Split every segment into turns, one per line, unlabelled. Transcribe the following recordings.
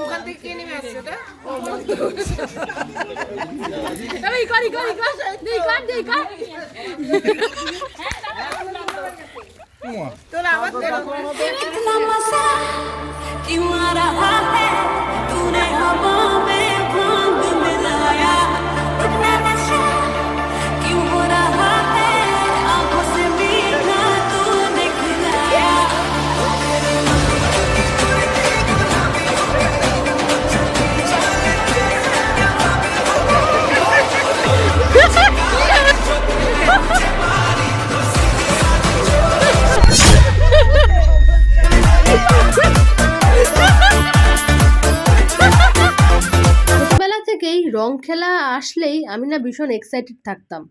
ওখান থেকে কে নেমে আসছে ওটা তোরা আবার
You wanna have it, do they
have থেকেই রং খেলা আসলেই আমি না ভীষণ এক্সাইটেড থাকতাম।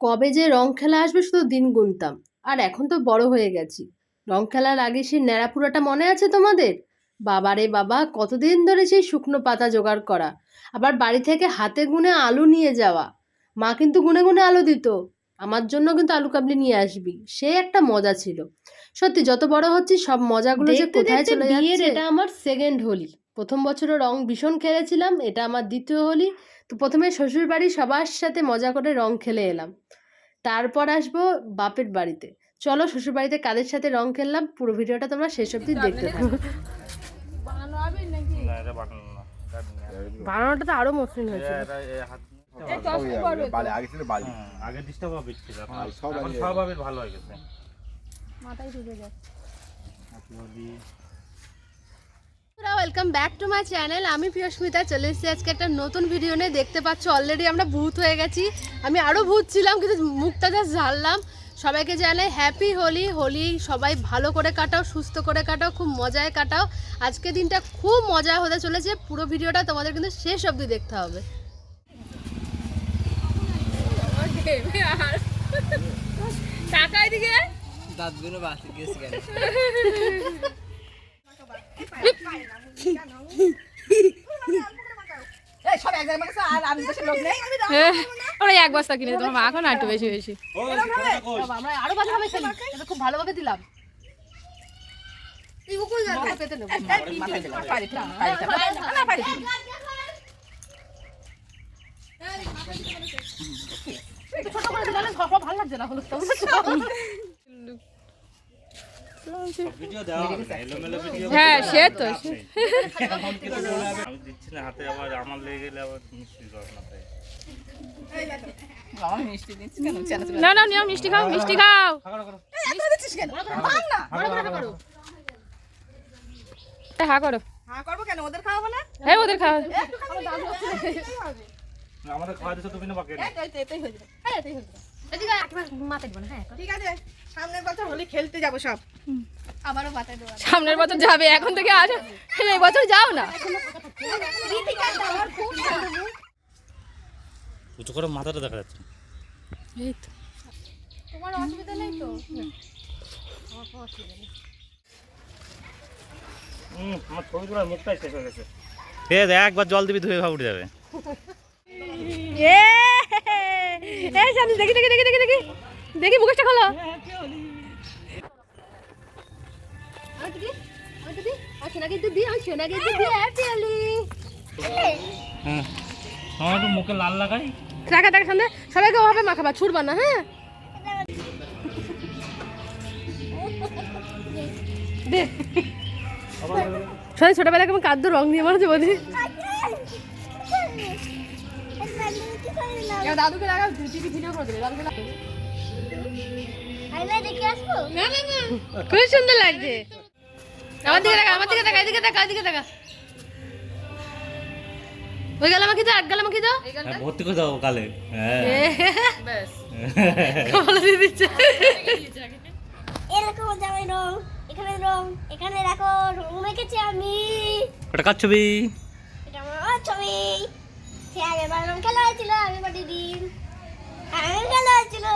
কবে যে রং খেলা আসবে শুধু দিন গুনতাম। আর এখন তো বড় হয়ে গেছি। রং খেলার আগে সেই ন্যাড়াপুরাটা মনে আছে তোমাদের? বাবারে বাবা কতদিন ধরে সেই শুকনো পাতা জোগাড় করা। আবার বাড়ি থেকে হাতে গুনে আলু নিয়ে যাওয়া। মা কিন্তু গুনে গুনে আলু দিত। আমার জন্য কিন্তু আলু কাবলি নিয়ে আসবি। সে একটা মজা ছিল। সত্যি যত বড় হচ্ছি সব মজাগুলো যে কোথায় চলে যাচ্ছে। এটা আমার সেকেন্ড হোলি। প্রথম বছরও রং ভীষণ খেলেছিলাম এটা আমার দ্বিতীয় হোলি। তো প্রথমে শ্বশুর বাড়ি সবার সাথে মজা করে রং খেলে এলাম। তারপর আসব বাপের বাড়িতে। চলো শ্বশুর বাড়িতে কাদের সাথে রং খেললাম পুরো ভিডিওটা তোমরা শেষ অবধি দেখতে থাকো।
না
বানানোটা তো আরও মসৃণ হয়েছিল।
এটা এ হাত
আগে ছিল বালি।
আগে ডিস্টার্ব হবে ছিল এখন
আর সব
এখন
আগে-
সব আবির ভালো হয়ে গেছে।
Welcome back to my channel আমি প্রিয়স্মিতা চলে এসেছি আজকে একটা নতুন ভিডিও নিয়ে। দেখতে পাচ্ছ অলরেডি আমরা ভূত হয়ে গেছি। আমি আরও ভূত ছিলাম কিন্তু মুখটা জাস্ট ঝাড়লাম। সবাইকে জানাই হ্যাপি হোলি হোলি সবাই ভালো করে কাটাও সুস্থ করে কাটাও খুব মজায় কাটাও। আজকে দিনটা খুব মজা হতে চলেছে। পুরো ভিডিওটা তোমাদের কিন্তু শেষ অবধি দেখতে হবে।
দিকে
দাঁতগুলো বাসি গেছে
ওরা এক বস্তা কিনে তোমার মা এখন একটু বেশি বেশি।
আরও ভালোভাবে খুব ভালোভাবে দিলাম। ছোট করে দিলে না, ভালো লাগছে না হলুদটা বুঝেছ?
ভিডিও দেওয়া হবে না এলোমেলো ভিডিও
হ্যাঁ, সে তো,
আমি দিচ্ছি না হাতে আবার আমার লেগে গেলে মিষ্টি
না না নিও মিষ্টি খাও মিষ্টি খাও। হা করো।
হ্যাঁ ওদের খাওয়াবো না
হ্যাঁ ওদের খাও
আমাদের খাওয়া দিচ্ছে তুমি না বাকি
না, হ্যাঁ
ঠিক আছে সামনের বছর হোলি খেলতে যাব সব।
সামনের বছর যাবে এখন থেকে আসো এই বছর যাও না।
উঁচু করে মাথাটা দেখা যাচ্ছে।
এই তো।
তোমার অসুবিধা নেই তো?
হুম। আমার ছবিগুলো মুখটাই শেষ হয়ে গেছে। একবার জল দিবি ধুয়ে ভাব উঠে যাবে।
এ জানি দেখি দেখি দেখি দেখি দেখি। দেখি খোলো।
হ্যাঁ। আমার একটু মুখে লাল লাগাই।
দেখা দেখা সামনে। সবাইকে ওভাবে মাখাবা ছুটবা না হ্যাঁ? দে। কাদ্য রং দিয়ে মানুষ বলি দাদুকে লাগা টিভি ভিডিও করে দেবে দাদুকে লাগা না না না। খুব সুন্দর লাগছে। আমার দিকে দেখা আমার দিকে দেখা এদিকে দেখা এদিকে দেখা। ওই গেল আমাকে দাও এক গেল আমাকে দাও।
হ্যাঁ, ভর্তি করে দাও কালে হ্যাঁ।
ভালো দিয়ে দিচ্ছে।
এরকম জামাই রং এখানে রং এখানে দেখো রং মেখেছি আমি।
ওটা কার ছবি?
এটা আমার ছবি। বার খেলা হয়েছিল, আমি খেলা হয়েছিল।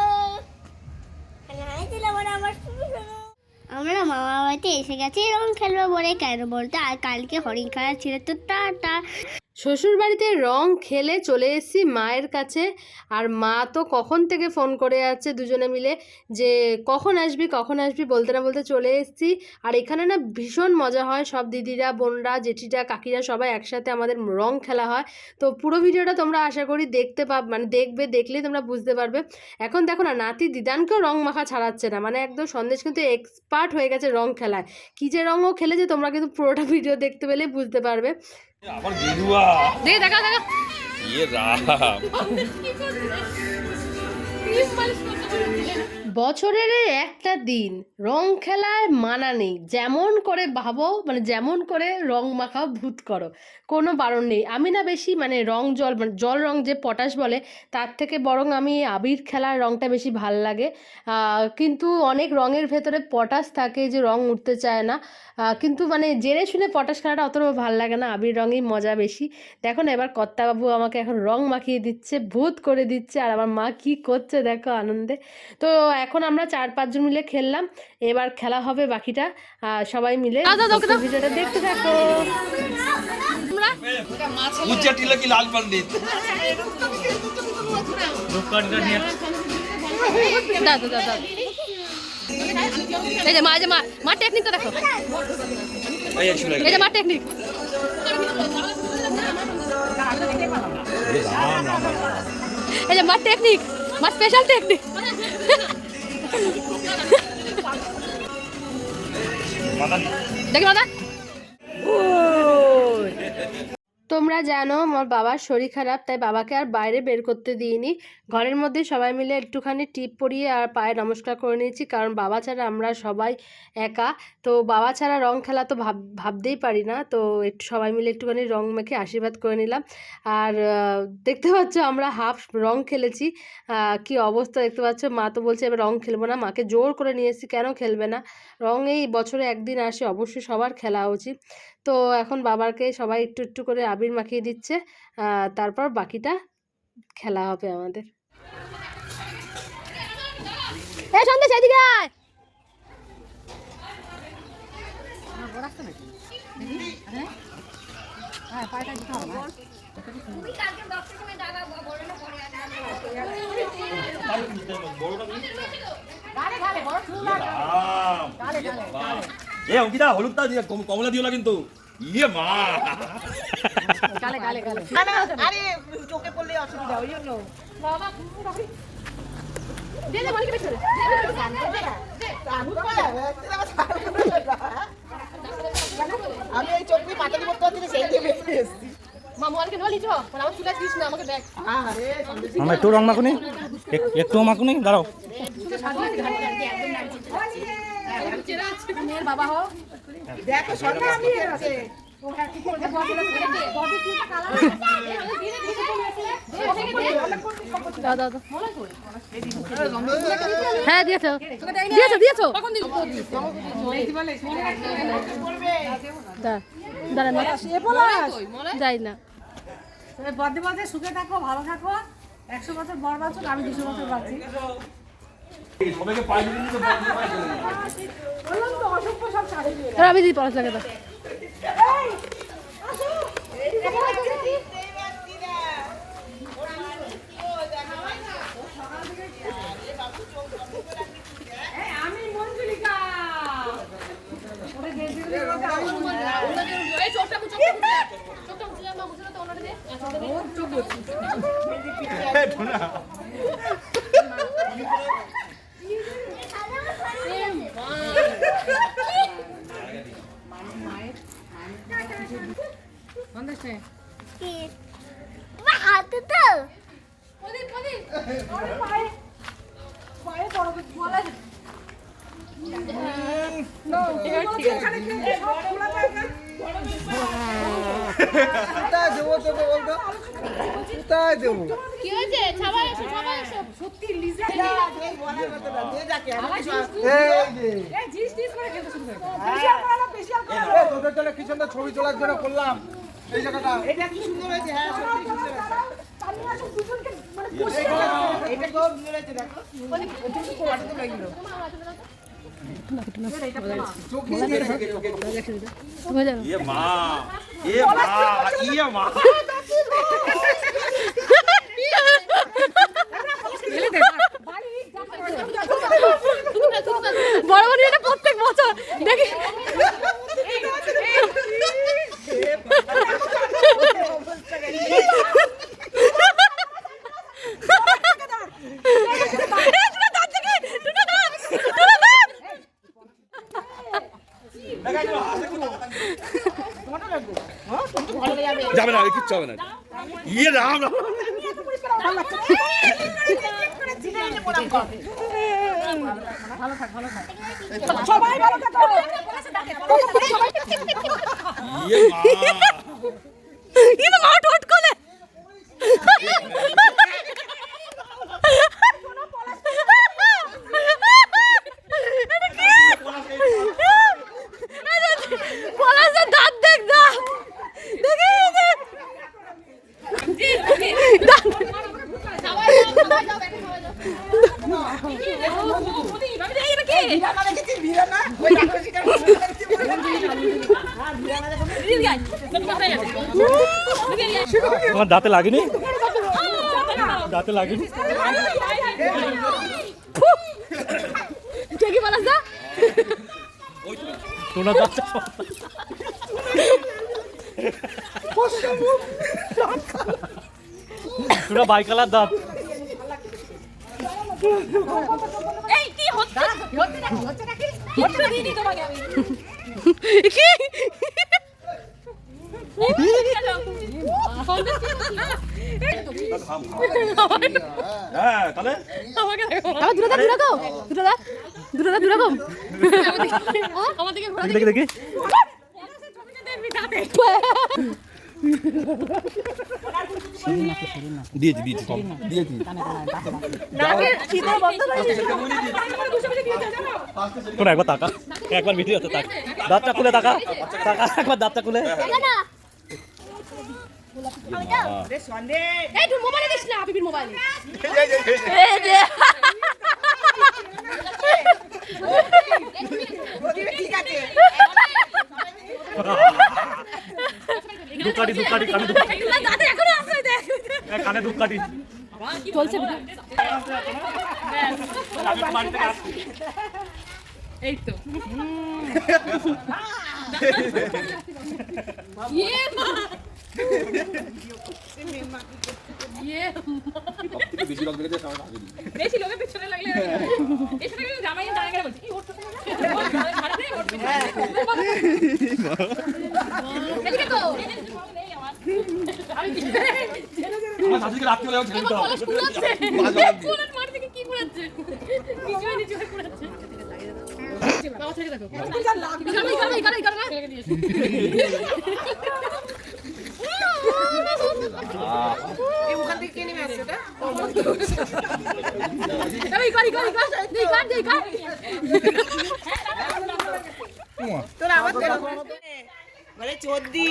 আমার আমরা মামা বাড়িতে এসে গেছে, এরকম খেলব বলে কেন বলতে? আর কালকে হরিণ খেলা ছিল, তো টাটা
শ্বশুরবাড়িতে রং খেলে চলে এসেছি মায়ের কাছে। আর মা তো কখন থেকে ফোন করে যাচ্ছে দুজনে মিলে যে, কখন আসবি কখন আসবি? বলতে না বলতে চলে এসেছি। আর এখানে না ভীষণ মজা হয়। সব দিদিরা, বোনরা, জেঠিরা, কাকিরা সবাই একসাথে আমাদের রং খেলা হয়। তো পুরো ভিডিওটা তোমরা আশা করি দেখতে পাব মানে দেখবে, দেখলেই তোমরা বুঝতে পারবে। এখন দেখো না, নাতি দিদানকেও রং মাখা ছাড়াচ্ছে না। মানে একদম সন্দেশ কিন্তু এক্সপার্ট হয়ে গেছে রং খেলায়। কী যে রঙও খেলেছে, তোমরা কিন্তু পুরোটা ভিডিও দেখতে পেলে বুঝতে পারবে।
আবার গেরুয়া।
দে দেখা দেখা।
ইয়ে রাম।
বছরের একটা দিন রং খেলায় মানা নেই। যেমন করে ভাবো মানে যেমন করে রং মাখাও ভূত করো। কোনো বারণ নেই। আমি না বেশি মানে রং জল মানে জল রং যে পটাশ বলে, তার থেকে বরং আমি আবির খেলার রংটা বেশি ভালো লাগে। কিন্তু অনেক রঙের ভেতরে পটাশ থাকে যে রং উঠতে চায় না। কিন্তু মানে জেনে শুনে পটাশ খেলাটা অতটা ভালো লাগে না। আবির রঙেই মজা বেশি। দেখো না, এবার কর্তাবাবু আমাকে এখন রং মাখিয়ে দিচ্ছে, ভূত করে দিচ্ছে। আর আমার মা কী করছে দেখো আনন্দে। তো এখন আমরা চার পাঁচজন মিলে খেললাম। এবার খেলা হবে বাকিটা। সবাই মিলে। ভিডিওটা দেখতে থাকো।
এই যে মা এই যে মা মা টেকনিকটা দেখো।
এই
যে মা টেকনিক এই যে মা টেকনিক মা। স্পেশাল টেকনিক দেখি মাদা
তোমরা জানো, আমার বাবার শরীর খারাপ, তাই বাবাকে আর বাইরে বের করতে দিইনি। ঘরের মধ্যে সবাই মিলে একটুখানি টিপ পরিয়ে আর পায়ে নমস্কার করে নিয়েছি, কারণ বাবা ছাড়া আমরা সবাই একা। তো বাবা ছাড়া রং খেলা তো ভাব, ভাবতেই পারি না, তো একটু সবাই মিলে একটুখানি রং মেখে আশীর্বাদ করে নিলাম। আর দেখতে পাচ্ছ আমরা হাফ রং খেলেছি। কি অবস্থা দেখতে পাচ্ছ? মা তো বলছে, এবার রং খেলব না। মাকে জোর করে নিয়ে এসেছি, কেন খেলবে না? রং এই বছরে একদিন আসে, অবশ্যই সবার খেলা উচিত। তো এখন বাবাকে সবাই একটু একটু করে আবির মাখিয়ে দিচ্ছে। তারপর বাকিটা খেলা হবে আমাদের।
এই সন্দেশ এদিকে আয়!
এ অঙ্কিতা হলুদটা দিয়ে কম- কমলা দিও না কিন্তু ইয়ে মা
আরে চোখে পড়লে অসুবিধা ওই জন্য
দে দে মালিকে
আমি এই চোখ দিয়ে করতে পারছি সেই দিয়ে বেরিয়ে এসেছি
মানে
একটু মাখুনি একটু মাখুনি দাঁড়াও
মেয়ের বাবা হোক।
দেখো সন্দেশ কি আছে
দাও দাও দাও হ্যাঁ দিয়েছ। দিয়েছ দিয়েছ। যাই না।
বর্ধে বর্ধে সুখে থাকো ভালো থাকো। একশো বছর বড় বাঁচুক আমি দুশো বছর বাঁচি।
সবাইকে পাই দিতে
বললাম তো
কোথায় দেবো তোকে বলতো? কোথায় দেবো?
কি হয়েছে? সবাই এসো সবাই এসো।
সত্যি লিজা।
কি সুন্দর ছবি তোলার জন্য করলাম। এই জায়গাটা
এটা কি সুন্দর হয়েছে হ্যাঁ সত্যি সুন্দর হয়েছে
পানি আসলে দুজনকে মানে পুষে
এটা তো সুন্দর হয়েছে দেখো মানে প্রথম তো আটা তো লাগল
ये माँ ये माँ ये माँ বড় বড় প্রত্যেক বছর দেখি হবে না ইয়ে রাম রাম
সবাই ভালো থাকো
ইয়ে মা
কিন্তু মা ঠোঁট কোলে পলাশের দাঁত দেখ দাঁত দেখি দেখ।
ভিড়ানা দেখেছিস ভিড়ানা ওই ডাক্তার শিকার
তোমার দাঁতে লাগেনি? দাঁতে লাগেনি? তোরা বাইকালার দাঁত।
কি
হ্যাঁ তাহলে?
আবার দূরে দা দূরে দাও দূরে দা দূরে দা দূরে কম আমাদেরকে ঘোরা
দেখি দেখি।
দিয়েছি দিয়েছি সব দিয়েছি।
তোরা একবার তাকা। একবার ভিডিওতে তাকা। দাঁতটা খুলে তাকা। তাকা একবার দাঁতটা খুলে।
মোবাইলে দিস না মোবাইলে।
ঠিক আছে।
দুকাটি দুকাটি কানে দুকাটি। এ, কানে দুকাটি।
চলছে এই তো। ইয়ে মা। ইয়ে
বেশি রক্ত বেড়েছে সবাই ভাগে
বেশি লোকের পেছনে লাগলে এসে থাকলে জামাই দাঁড়া গেলে বলছি ওর ওর পেছনে। এদিকে তো।
আমার শাশুড়িকে রাত্রি হলেও ছেড়ে দিতে হবে।
পুড়াচ্ছে। কি পুড়াচ্ছে? নিচে হয়ে নিচে বাবা ছেড়ে দেখো।
ওখান থেকে কে নেমে আসছে
ইকান।
তোরা আমার মানে চোদ্দি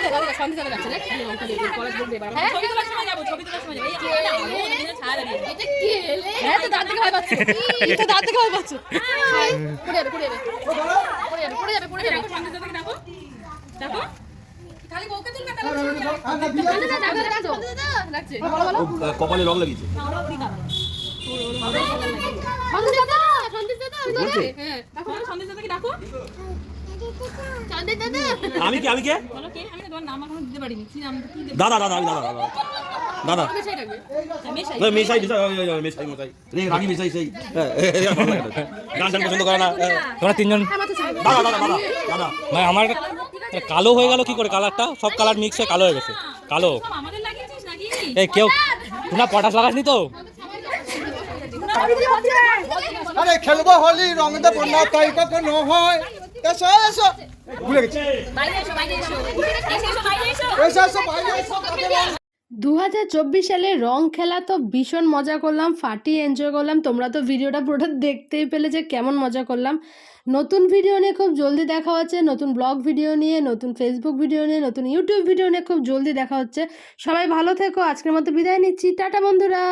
কপালে রং? লাগিয়েছে
সন্দেশ দাদা সন্দেশ দাদা হ্যাঁ ডাকো সন্দেশ ডাকো দাদা
কি আমি কে
বলো কে? আমি না তোমার নাম এখনও দিতে পারিনি। কি নাম কি দেবো
দাদা দাদা আমি দাদা দাদা। দাদা।
মেশাই হ্যাঁ, মেশাই।
মেশাই রাগি মেশাই সেই। না। গান টান পছন্দ করে না।
তোমরা তিনজন
দাদা দাদা দাদা দাদা।
ভাই আমার কালো হয়ে গেল কি করে কালারটা? সব কালার মিক্স হয়ে কালো হয়ে গেছে। কালো।
সব আমাদের লাগিয়েছিস নাকি?
এই কেউ তোমরা পটাশ লাগাসনি তো?
আরে খেলব হোলি রং দেবো না তাই কখনো হয়। এসো এসো। ভুলে গেছি।
এসো এসো। বাইরে এসো।
দু হাজার চব্বিশ সালে রং খেলা তো ভীষণ মজা করলাম ফাটিয়ে এনজয় করলাম। তোমরা তো ভিডিওটা পুরোটা দেখতেই পেলে যে কেমন মজা করলাম। নতুন ভিডিও নিয়ে খুব জলদি দেখা হচ্ছে নতুন ব্লগ ভিডিও নিয়ে নতুন ফেসবুক ভিডিও নিয়ে নতুন ইউটিউব ভিডিও নিয়ে খুব জলদি দেখা হচ্ছে। সবাই ভালো থেকো আজকের মতো বিদায় নিচ্ছি। টাটা বন্ধুরা।